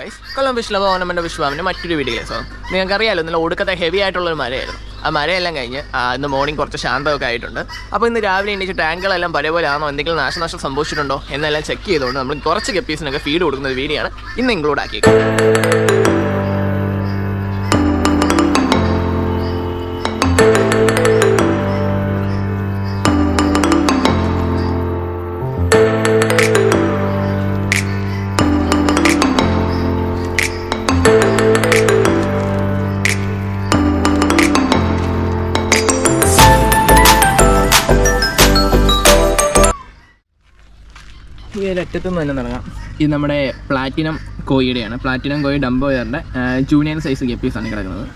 Guys Kollam Vishnu ornament വിശ്വാമിന്റെ മറ്റൊരു video so നിങ്ങൾക്കറിയാലോ ഇന്നലെ ഒടുക്കത്തെ ഹെവി ആയിട്ടുള്ളൊരു മഴയായിരുന്നു ആ മരയെല്ലാം കഴിഞ്ഞ് ഇന്ന് മോർണിംഗ് കുറച്ച് ശാന്തമൊക്കെ ആയിട്ടുണ്ട്. അപ്പോൾ ഇന്ന് രാവിലെ എണീച്ച് ടാങ്കുകളെല്ലാം പലപോലെ ആണോ എന്തെങ്കിലും നാശനഷ്ടം സംഭവിച്ചിട്ടുണ്ടോ എന്നെല്ലാം ചെക്ക് ചെയ്തുകൊണ്ട് നമ്മൾ കുറച്ച് ഗപ്പീസിനൊക്കെ ഫീഡ് കൊടുക്കുന്ന ഒരു വീഡിയോ ആണ് ഇന്ന് ഇൻക്ലൂഡ് ആക്കിയത് ഒരു അറ്റത്തു നിന്ന് തന്നെ തുടങ്ങാം. ഇത് നമ്മുടെ പ്ലാറ്റിനം കോയിയുടെയാണ്. പ്ലാറ്റിനം കോയി ഡംബോയറിന്റെ ജൂനിയർ സൈസ് ഗപ്പീസാണ് കിടക്കുന്നത്.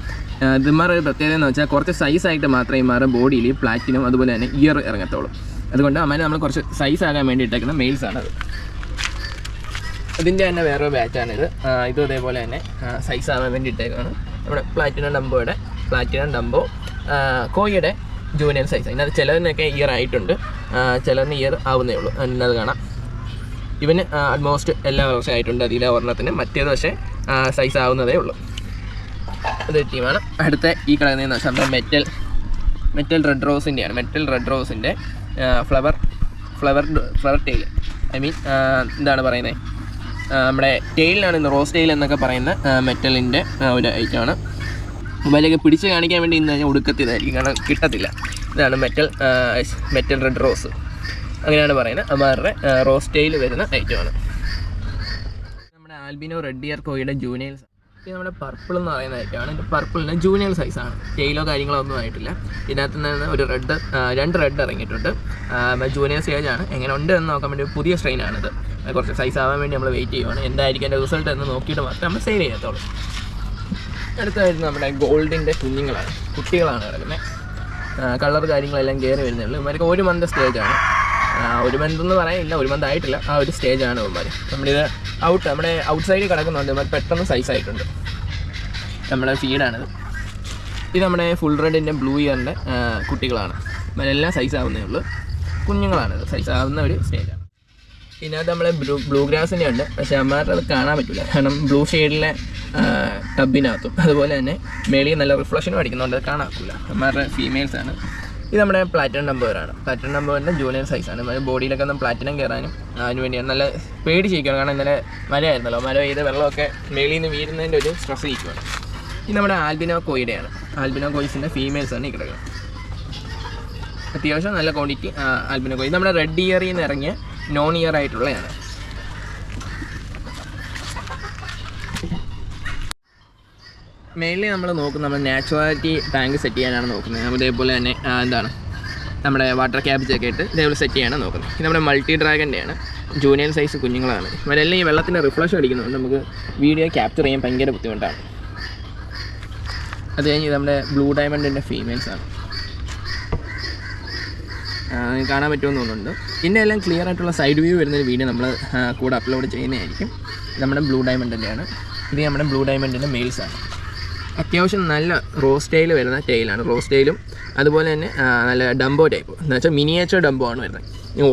ഇതിമാർ ഒരു പ്രത്യേകത എന്ന് വെച്ചാൽ കുറച്ച് സൈസായിട്ട് മാത്രമേ ഇമാരുടെ ബോഡിയിൽ പ്ലാറ്റിനും അതുപോലെ തന്നെ ഇയർ ഇറങ്ങത്തുള്ളൂ. അതുകൊണ്ട് അമ്മ നമ്മൾ കുറച്ച് സൈസ് ആകാൻ വേണ്ടി ഇട്ടേക്കുന്ന മെയിൽസ് ആണ് അത്. ഇതിന്റെ തന്നെ വേറൊരു ബാച്ചാണിത് ഇതും. അതേപോലെ തന്നെ സൈസ് ആവാൻ വേണ്ടി ഇട്ടേക്കാണ് നമ്മുടെ പ്ലാറ്റിനം ഡംബോയുടെ പ്ലാറ്റിനം ഡംബോ കോയിയുടെ ജൂനിയർ സൈസ് അതിനകത്ത് ചിലതിനൊക്കെ ഇയർ ആയിട്ടുണ്ട്. ചിലതിന് ഇയർ ആവുന്നേ ഉള്ളൂ. അതിനത് കാണാം. ഇവന് ആൾമോസ്റ്റ് എല്ലാ വർഷം ആയിട്ടുണ്ട് അതിലെ ഒരെണ്ണത്തിന്. മറ്റേത് പക്ഷേ സൈസ് ആവുന്നതേ ഉള്ളൂ. അത് ടീമാണ്. അടുത്ത ഈ കിടക്കുന്നതെന്ന് വെച്ചാൽ നമ്മുടെ മെറ്റൽ മെറ്റൽ റെഡ് റോസിന്റെയാണ് metal red റോസിന്റെ flower flower flower tail I mean എന്താണ് പറയുന്നത് നമ്മുടെ ടെയിലാണ് ഇന്ന് റോസ് ടെയിൽ എന്നൊക്കെ പറയുന്ന മെറ്റലിന്റെ ഒരു ഐറ്റമാണ് മൊബൈലൊക്കെ പിടിച്ച് കാണിക്കാൻ വേണ്ടി ഇന്ന് ഞാൻ ഒടുക്കത്തിയതായിരിക്കും കാരണം കിട്ടത്തില്ല. ഇതാണ് മെറ്റൽ മെറ്റൽ റെഡ് റോസ് അങ്ങനെയാണ് പറയുന്നത്. അമാറിന്റെ റോസ് ടെയിൽ വരുന്ന ഐറ്റമാണ്. നമ്മുടെ ആൽബിനോ റെഡ് ഇയർ കോയുടെ ജൂനിയർ ഇത് നമ്മുടെ പർപ്പിൾ എന്ന് പറയുന്ന ഐറ്റമാണ്. ഇത് പർപ്പിളിന് ജൂനിയർ സൈസാണ് ടെയിലോ കാര്യങ്ങളോ ഒന്നും ആയിട്ടില്ല. ഇതിനകത്ത് നിന്ന് ഒരു റെഡ് രണ്ട് റെഡ് ഇറങ്ങിയിട്ടുണ്ട്. ജൂനിയർ സ്റ്റേജ് ആണ്. എങ്ങനെ ഉണ്ട് എന്ന് നോക്കാൻ വേണ്ടി പുതിയ സ്ട്രെയിനാണിത് കുറച്ച് സൈസ് ആവാൻ വേണ്ടി നമ്മൾ വെയിറ്റ് ചെയ്യുവാണ്. എന്തായിരിക്കും എന്റെ റിസൾട്ട് എന്ന് നോക്കിയിട്ട് മാത്രമേ നമ്മൾ സെയിൽ ചെയ്യത്തുള്ളൂ. അടുത്തായിട്ട് നമ്മുടെ ഗോൾഡിന്റെ കുഞ്ഞുങ്ങളാണ്. കുട്ടികളാണ് കിടക്കുന്നത് കളർ കാര്യങ്ങളെല്ലാം കയറി വരുന്നുള്ളൂ. ഇവർക്ക് ഒരു മന്ത് സ്റ്റേജാണ് ഒരു മന്ത് എന്ന് പറയാനില്ല ഒരു മന്ത് ആയിട്ടില്ല. ആ ഒരു സ്റ്റേജാണ് ഇവന്മാർ നമ്മളിത് ഔട്ട് നമ്മുടെ ഔട്ട് സൈഡിൽ കിടക്കുന്നുണ്ട് പെട്ടെന്ന് സൈസ് ആയിട്ടുണ്ട്. നമ്മുടെ ഫീഡാണിത് ഇത് നമ്മുടെ ഫുൾ റെഡിന്റെ ബ്ലൂ ഇയറിന്റെ കുട്ടികളാണ്. എല്ലാം സൈസ് ആവുന്നേ ഉള്ളൂ. കുഞ്ഞുങ്ങളാണ് സൈസ് ആവുന്ന ഒരു സ്റ്റേജാണ് ഇതിനകത്ത് നമ്മളെ ബ്ലൂ ബ്ലൂ ഗ്രാസിന്റെ ഉണ്ട്. പക്ഷേ അമ്മമാരുടെ അത് കാണാൻ പറ്റില്ല കാരണം ബ്ലൂ ഷെയ്ഡിലെ ടബിനകത്തും അതുപോലെ തന്നെ മേളിൽ നല്ല റിഫ്ലക്ഷനും അടിക്കുന്നുണ്ട്. അത് കാണാക്കില്ല അമ്മമാരുടെ ഫീമെയിൽസ് ആണ്. ഇത് നമ്മുടെ പ്ലാറ്റിനം നമ്പറാണ് പ്ലാറ്റിനം നമ്പറിന്റെ ജൂനിയർ സൈസാണ് ബോഡിയിലൊക്കെ ഒന്ന് പ്ലാറ്റിനം കയറാനും അതിന് വേണ്ടിയാണ് നല്ല പേടി ചെയ്യിക്കണം. കാരണം ഇന്നലെ മഴയായിരുന്നല്ലോ. മഴ പെയ്ത് വെള്ളമൊക്കെ മേളിൽ നിന്ന് വീഴുന്നതിന്റെ ഒരു സ്ട്രെസ് ചെയ്യിക്കുകയാണ് ഇത് നമ്മുടെ ആൽബിനോ കോയിഡയാണ് ആൽബിനോ കോയിസിന്റെ ഫീമെയിൽസ് ആണ് ഈ കിടക്കുന്നത്. അത്യാവശ്യം നല്ല ക്വാണ്ടിറ്റി ആൽബിനോ കോയി. നമ്മുടെ റെഡ് ഇയറിൽ നിന്ന് ഇറങ്ങിയ നോൺ ഇയർ ആയിട്ടുള്ളതാണ് മെയിൻലി നമ്മൾ നോക്കുന്നത് നമ്മൾ നാച്ചുറാലിറ്റി ടാങ്ക് സെറ്റ് ചെയ്യാനാണ് നോക്കുന്നത്. നമ്മൾ ഇതേപോലെ തന്നെ എന്താണ്? നമ്മുടെ വാട്ടർ ക്യാബേജ് ഒക്കെ ഇട്ട് ഇതേപോലെ സെറ്റ് ചെയ്യാനാണ് നോക്കുന്നത്. ഇത് നമ്മുടെ മൾട്ടി ഡ്രാഗന്റെയാണ് ജൂനിയർ സൈസ് കുഞ്ഞുങ്ങളാണ്. ഇവരെല്ലാം ഈ വെള്ളത്തിന്റെ റിഫ്ലക്ഷൻ അടിക്കുന്നുണ്ട്. നമുക്ക് വീഡിയോ ക്യാപ്ചർ ചെയ്യാൻ ഭയങ്കര ബുദ്ധിമുട്ടാണ്. അത് കഴിഞ്ഞ് നമ്മുടെ ബ്ലൂ ഡയമണ്ടിന്റെ ഫീമെയിൽസ് ആണ് കാണാൻ പറ്റുമെന്ന് തോന്നുന്നുണ്ട്. ഇതിന്റെ എല്ലാം ക്ലിയർ ആയിട്ടുള്ള സൈഡ് വ്യൂ വരുന്നൊരു വീഡിയോ നമ്മൾ കൂടെ അപ്ലോഡ് ചെയ്യുന്നതായിരിക്കും. നമ്മുടെ ബ്ലൂ ഡയമണ്ടിന്റെയാണ്. ഇത് നമ്മുടെ ബ്ലൂ ഡയമണ്ടിന്റെ മെയിൽസ് ആണ്. അത്യാവശ്യം നല്ല റോസ് ടൈൽ വരുന്ന ടൈലാണ് റോസ് ടൈലും. അതുപോലെ തന്നെ നല്ല ഡംബോ ടൈപ്പ്. എന്ന് വെച്ചാൽ മിനിയേച്ചർ ഡംബോ ആണ് വരുന്നത്.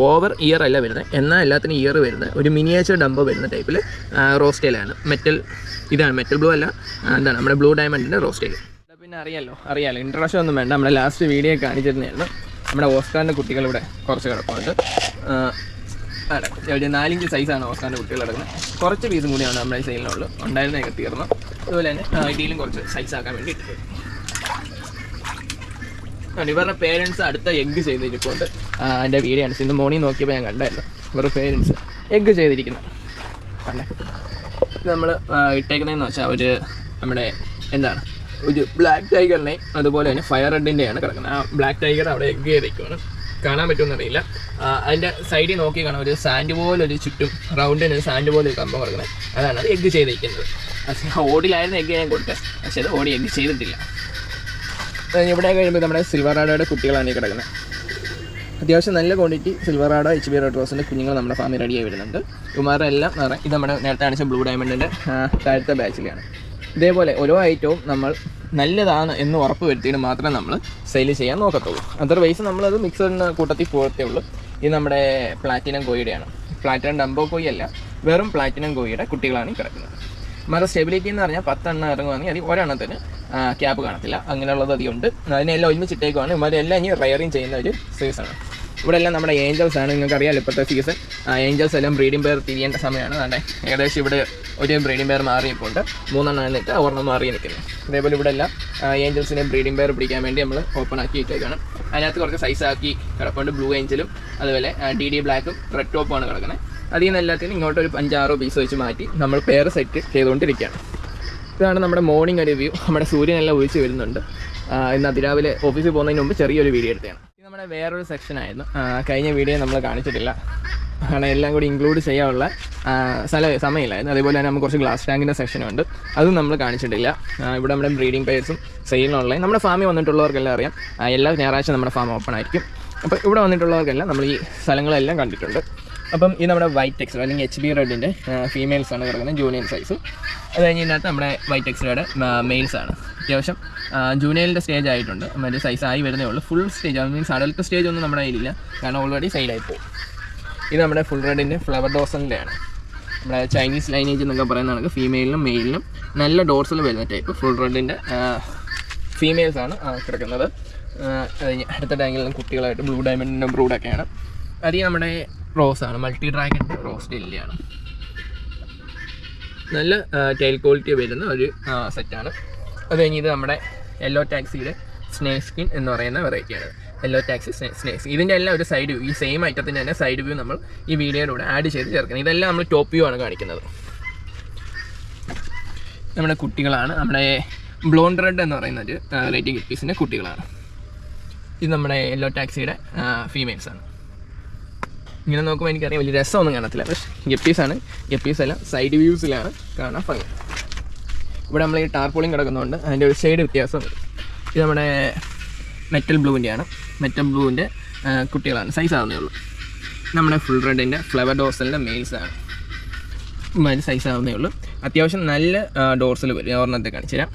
ഓവർ ഇയർ അല്ല വരുന്നത്. എന്നാൽ എല്ലാത്തിനും ഇയർ വരുന്നത്? ഒരു മിനിയേച്ചർ ഡംബോ വരുന്ന ടൈപ്പിൽ റോസ് ടൈലാണ്. മെറ്റൽ ഇതാണ് മെറ്റൽ ബ്ലൂ അല്ല എന്താണ് നമ്മുടെ ബ്ലൂ ഡയമണ്ടിന്റെ റോസ് ടൈൽ പിന്നെ അറിയാലോ അറിയാലോ. ഇൻട്രസ്റ്റ് ഒന്നും വേണ്ട. നമ്മുടെ ലാസ്റ്റ് വീഡിയോ കാണിച്ചിരുന്നായിരുന്നു നമ്മുടെ ഓസ്കാറിന്റെ കുട്ടികൾ ഇവിടെ കുറച്ച് അവിടെ അതെ നാലിഞ്ച് സൈസാണ് ഓസ്കാറിന്റെ കുട്ടികൾ കിടക്കുന്നത്. കുറച്ച് പീസും കൂടിയാണ് നമ്മുടെ ഈ സെയിലിനുള്ളൂ ഉണ്ടായിരുന്നതൊക്കെ തീർന്നു. അതുപോലെ തന്നെ ഇടിയിലും കുറച്ച് സൈസ് ആക്കാൻ വേണ്ടി ഇട്ടിട്ടുണ്ട് ഇവരുടെ പേരൻസ് അടുത്ത എഗ്ഗ് ചെയ്തിരിക്കുന്നുണ്ട് എന്റെ വീഡിയോ ആണ്. ഇന്ന് മോർണിംഗ് നോക്കിയപ്പോൾ ഞാൻ കണ്ടായിരുന്നു. ഇവരുടെ പേരൻസ് എഗ്ഗ് ചെയ്തിരിക്കുന്നു നമ്മൾ ഇട്ടേക്കുന്നതെന്ന് വെച്ചാൽ ഒരു നമ്മുടെ എന്താണ്? ഒരു ബ്ലാക്ക് ടൈഗറിനെയും അതുപോലെ തന്നെ ഫയർ റെഡിന്റെയാണ് കിടക്കുന്നത്. ആ ബ്ലാക്ക് ടൈഗർ അവിടെ എഗ്ഗ് ചെയ്തേക്കുവാണ് കാണാൻ പറ്റുമെന്നറിയില്ല അതിന്റെ സൈഡിൽ നോക്കി കാണാം. ഒരു സാൻഡ് ഒരു ചുറ്റും റൗണ്ടിന് ഒരു സാൻഡ് പോലെ ഒരു കമ്പം കൊടുക്കുന്നത്. അതാണ് അത് എഗ് ചെയ്തിരിക്കുന്നത്. പക്ഷേ ഓടിലായിരുന്നു എഗ് ഞാൻ കൊടുത്തത് പക്ഷേ അത് ഓടി എഗ് ചെയ്തിട്ടില്ല. ഇവിടെ കഴിയുമ്പോൾ നമ്മുടെ സിൽവർ ആടയുടെ കുട്ടികളാണ് ഈ കിടക്കുന്നത്. അത്യാവശ്യം നല്ല ക്വാണ്ടിറ്റി സിൽവർ ആഡോ എച്ച് ബി റെഡ് റോസിന്റെ കുഞ്ഞുങ്ങൾ നമ്മുടെ ഫാമിൽ റെഡിയായി വരുന്നുണ്ട്. കുമാരുടെ എല്ലാം നിറ ഇത് നമ്മുടെ നേരത്തെ കാണിച്ച ബ്ലൂ ഡയമണ്ടിന്റെ താഴത്തെ ബാച്ചിലാണ് ഇതേപോലെ ഓരോ ഐറ്റവും നമ്മൾ നല്ലതാണ് എന്ന് ഉറപ്പ് വരുത്തിയിട്ട് മാത്രമേ നമ്മൾ സെയിൽ ചെയ്യാൻ നോക്കത്തുള്ളൂ. അതർവൈസ് നമ്മളത് മിക്സറിന് കൂട്ടത്തിൽ പോകത്തേ ഉള്ളൂ. ഇത് നമ്മുടെ പ്ലാറ്റിനം കോയിയുടെയാണ് പ്ലാറ്റിനം ഡംബോ കോയി അല്ല വെറും പ്ലാറ്റിനം കോയിയുടെ കുട്ടികളാണ് ഈ കിടക്കുന്നത്. മറ്റേ സ്റ്റെബിലിറ്റി എന്ന് പറഞ്ഞാൽ പത്തെണ്ണം ഇറങ്ങുവാണെങ്കിൽ അതിൽ ഒരെണ്ണത്തിന് ക്യാപ്പ് കാണത്തില്ല. അങ്ങനെയുള്ളത് അധികം ഉണ്ട്. അതിനെല്ലാം ഒരുമിച്ചിട്ടേക്കുവാണ് ഇവരെല്ലാം ഇനി റയറിങ് ചെയ്യുന്ന ഒരു സീസണാണ് ഇവിടെ എല്ലാം നമ്മുടെ ഏഞ്ചൽസ് ആണ്. നിങ്ങൾക്ക് അറിയാലോ ഇപ്പോഴത്തെ സീസൺ ഏഞ്ചൽസ് എല്ലാം ബ്രീഡിംഗ് പേർ തിരിയേണ്ട സമയമാണ്. അതെ ഏകദേശം ഇവിടെ ഒരു ബ്രീഡിംഗ് പെയർ മാറിയപ്പോൾ ഉണ്ട് മൂന്നെണ്ണം എന്നിട്ട് ഒരെണ്ണം മാറി നിൽക്കുന്നത് അതേപോലെ ഇവിടെ എല്ലാം ഏഞ്ചൽസിനെ ബ്രീഡിംഗ് പെയർ പിടിക്കാൻ വേണ്ടി നമ്മൾ ഓപ്പൺ ആക്കി ഇട്ടേക്കാണ്. അതിനകത്ത് കുറച്ച് സൈസ് ആക്കി കിടപ്പുണ്ട് ബ്ലൂ ഏഞ്ചലും അതുപോലെ ഡി ഡി ബ്ലാക്കും റെഡ് ടോപ്പുമാണ് കിടക്കുന്നത്. അതിൽ നിന്ന് എല്ലാത്തിനും ഇങ്ങോട്ട് ഒരു അഞ്ചാറോ പീസ് വെച്ച് മാറ്റി നമ്മൾ പെയർ സെറ്റ് ചെയ്തുകൊണ്ടിരിക്കുകയാണ്. ഇതാണ് നമ്മുടെ മോർണിംഗ് ഒരു വ്യൂ നമ്മുടെ സൂര്യനെല്ലാം ഒഴിച്ച് വരുന്നുണ്ട്. ഇന്ന് അതിരാവിലെ ഓഫീസിൽ പോകുന്നതിന് മുമ്പ് ചെറിയൊരു വീഡിയോ എടുത്തതാണ്. ഇത് നമ്മുടെ വേറൊരു സെക്ഷനായിരുന്നു കഴിഞ്ഞ വീഡിയോ നമ്മൾ കാണിച്ചിട്ടില്ല. കാരണം എല്ലാം കൂടി ഇൻക്ലൂഡ് ചെയ്യാനുള്ള സ്ഥല സമയമില്ലായിരുന്നു അതേപോലെ തന്നെ നമുക്ക് കുറച്ച് ഗ്ലാസ് ടാങ്കിന്റെ സെക്ഷനുണ്ട് അതും നമ്മൾ കാണിച്ചിട്ടില്ല. ഇവിടെ നമ്മുടെ ബ്രീഡിംഗ് പേഴ്സും സെയിലിനുള്ള നമ്മുടെ ഫാമിൽ വന്നിട്ടുള്ളവർക്കെല്ലാം അറിയാം. എല്ലാ ഞായറാഴ്ച നമ്മുടെ ഫാം ഓപ്പൺ ആയിരിക്കും. അപ്പോൾ ഇവിടെ വന്നിട്ടുള്ളവർക്കെല്ലാം നമ്മൾ ഈ സ്ഥലങ്ങളെല്ലാം കണ്ടിട്ടുണ്ട്. അപ്പം ഇത് നമ്മുടെ വൈറ്റ് എക്സ് അല്ലെങ്കിൽ എച്ച് ബി റെഡിന്റെ ഫീമെയിൽസാണ് കിടക്കുന്നത് ജൂനിയർ സൈസ് അത് കഴിഞ്ഞ് നമ്മുടെ വൈറ്റ് എക്സ്റയുടെ മെയിൽസാണ് അത്യാവശ്യം ജൂനിയറിന്റെ സ്റ്റേജ് ആയിട്ടുണ്ട്. മറ്റേ സൈസ് ആയി വരുന്നേ ഉള്ളൂ. Full stage means adult stage ഒന്നും നമ്മുടെ കയ്യിലില്ല. കാരണം ഓൾറെഡി സൈഡായി പോകും ഇത് നമ്മുടെ ഫുൾ റെഡിന്റെ ഫ്ലവർ ഡോസറിന്റെ ആണ്. നമ്മുടെ ചൈനീസ് ലൈനേജ് എന്നൊക്കെ പറയുന്നതാണ് ഫീമെയിലിനും മെയിലിനും നല്ല ഡോർസിൽ വരുന്ന ടൈപ്പ് ഫുൾ റെഡിന്റെ ഫീമെയിൽസാണ് കിടക്കുന്നത്. അടുത്ത ടാങ്കിലും കുട്ടികളായിട്ട് ബ്ലൂ ഡയമണ്ടിന്റെ ബ്രൂഡൊക്കെയാണ് അത് നമ്മുടെ റോസ് ആണ് മൾട്ടി ഡ്രാഗന്റെ റോസ് ഡെല്ലിയാണ് നല്ല ടൈൽ ക്വാളിറ്റി വരുന്ന ഒരു സെറ്റാണ് അത് കഴിഞ്ഞ് ഇത് നമ്മുടെ യെല്ലോ ടാക്സിയുടെ സ്നേക് സ്കിൻ എന്ന് പറയുന്ന വെറൈറ്റിയാണ് യെല്ലോ ടാക്സി സ്നേക്സ് ഇതിന്റെ എല്ലാം ഒരു സൈഡ് വ്യൂ ഈ സെയിം ഐറ്റത്തിന്റെ തന്നെ സൈഡ് വ്യൂ നമ്മൾ ഈ വീഡിയോയിലൂടെ ആഡ് ചെയ്ത് ചേർക്കുന്നത് ഇതെല്ലാം നമ്മൾ ടോപ്പ് വ്യൂ ആണ് കാണിക്കുന്നത്. നമ്മുടെ കുട്ടികളാണ്. നമ്മുടെ ബ്ലോൺ റെഡ് എന്ന് പറയുന്ന ഒരു ഗപ്പീസിന്റെ കുട്ടികളാണ്. ഇത് നമ്മുടെ യെല്ലോ ടാക്സിയുടെ ഫീമെയിൽസ് ആണ്. ഇങ്ങനെ നോക്കുമ്പോൾ എനിക്കറിയാം വലിയ രസമൊന്നും കാണത്തില്ല. പക്ഷേ ഗപ്പീസാണ് ഗപ്പീസ് എല്ലാം സൈഡ് വ്യൂസിലാണ് കാണാൻ ഭംഗി. ഇവിടെ നമ്മൾ ഈ ടാർപോളിങ് കിടക്കുന്നതുകൊണ്ട് അതിന്റെ ഒരു സൈഡ് വ്യത്യാസം ഇത് നമ്മുടെ മെറ്റൽ ബ്ലൂവിന്റെയാണ് മെറ്റൽ ബ്ലൂവിന്റെ കുട്ടികളാണ്. സൈസ് ആവുന്നേ ഉള്ളൂ. നമ്മുടെ ഫുൾ റെഡിന്റെ ഫ്ലവർ ഡോസലിന്റെ മെയിൽസ് ആണ്. അതിന് സൈസ് ആവുന്നേ ഉള്ളൂ. അത്യാവശ്യം നല്ല ഡോർസിൽ ഒരെണ്ണത്തെ കാണിച്ചു തരാം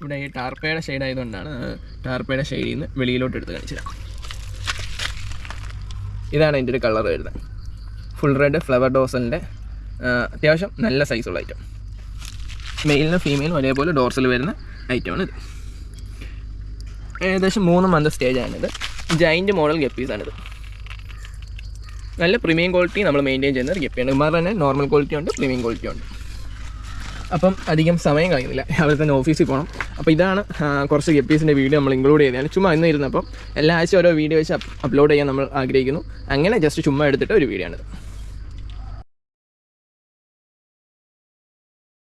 ഇവിടെ ഈ ടാർപ്പയുടെ ഷെയ്ഡ് ആയതുകൊണ്ടാണ് ടാർപ്പയുടെ ഷെയ്ഡിൽ നിന്ന് വെളിയിലോട്ട് എടുത്ത് കാണിച്ചു തരാം ഇതാണ് അതിന്റെ ഒരു കളർ വരുന്നത്. ഫുൾ റെഡ് ഫ്ലവർ ഡോസലിന്റെ അത്യാവശ്യം നല്ല സൈസുള്ള ഐറ്റം മെയിലിനും ഫീമെയിലും ഒരേപോലെ ഡോർസിൽ വരുന്ന ഐറ്റമാണ് ഇത്. ഏകദേശം മൂന്ന് മന്ത് സ്റ്റേജാണിത് ജൈന്റ് മോഡൽ ഗപ്പീസാണിത് നല്ല പ്രീമിയം ക്വാളിറ്റി നമ്മൾ മെയിന്റെയിൻ ചെയ്യുന്ന ഒരു ഗപ്പിയാണ് ഇമാർ തന്നെ നോർമൽ ക്വാളിറ്റി ഉണ്ട് പ്രീമിയം ക്വാളിറ്റി ഉണ്ട്. അപ്പം അധികം സമയം കളയുന്നില്ല. രാവിലെ തന്നെ ഓഫീസിൽ പോകണം അപ്പോൾ ഇതാണ് കുറച്ച് ഗപ്പീസിന്റെ വീഡിയോ നമ്മൾ ഇൻക്ലൂഡ് ചെയ്തതാണ്. ചുമ്മാ ഇന്ന് ഇരുന്നപ്പം എല്ലാ ആഴ്ച ഓരോ വീഡിയോ വെച്ച് അപ്ലോഡ് ചെയ്യാൻ നമ്മൾ ആഗ്രഹിക്കുന്നു. അങ്ങനെ ജസ്റ്റ് ചുമ്മാ എടുത്തിട്ട് ഒരു വീഡിയോ ആണിത്.